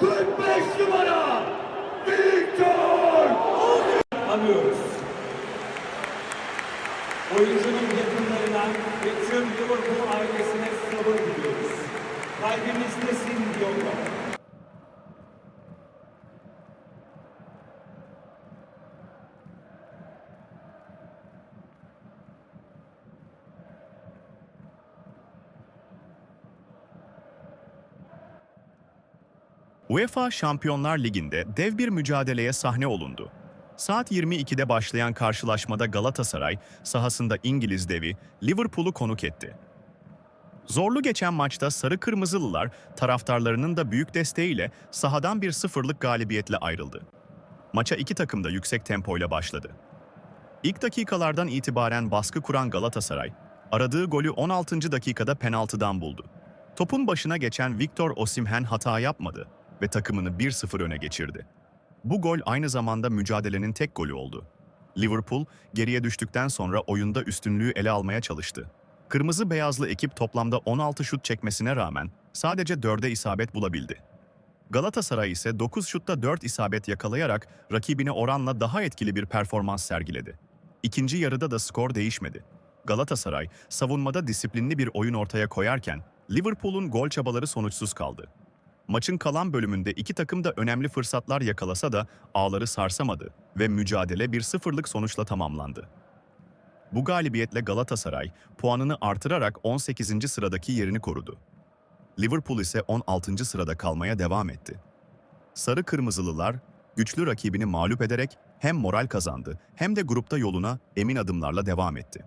45 numara Victor Alıyoruz. Oyuncunun yakınlarına ve tüm Liverpool ailesine sabır diliyoruz. Kalbimizdesin diyorlar. UEFA Şampiyonlar Ligi'nde dev bir mücadeleye sahne olundu. Saat 22'de başlayan karşılaşmada Galatasaray sahasında İngiliz devi Liverpool'u konuk etti. Zorlu geçen maçta Sarı Kırmızılılar taraftarlarının da büyük desteğiyle sahadan bir sıfırlık galibiyetle ayrıldı. Maça iki takım da yüksek tempoyla başladı. İlk dakikalardan itibaren baskı kuran Galatasaray, aradığı golü 16. dakikada penaltıdan buldu. Topun başına geçen Victor Osimhen hata yapmadı ve takımını 1-0 öne geçirdi. Bu gol aynı zamanda mücadelenin tek golü oldu. Liverpool geriye düştükten sonra oyunda üstünlüğü ele almaya çalıştı. Kırmızı beyazlı ekip toplamda 16 şut çekmesine rağmen sadece 4'e isabet bulabildi. Galatasaray ise 9 şutta 4 isabet yakalayarak rakibine oranla daha etkili bir performans sergiledi. İkinci yarıda da skor değişmedi. Galatasaray savunmada disiplinli bir oyun ortaya koyarken Liverpool'un gol çabaları sonuçsuz kaldı. Maçın kalan bölümünde iki takım da önemli fırsatlar yakalasa da ağları sarsamadı ve mücadele bir sıfırlık sonuçla tamamlandı. Bu galibiyetle Galatasaray puanını artırarak 18. sıradaki yerini korudu. Liverpool ise 16. sırada kalmaya devam etti. Sarı Kırmızılılar güçlü rakibini mağlup ederek hem moral kazandı hem de grupta yoluna emin adımlarla devam etti.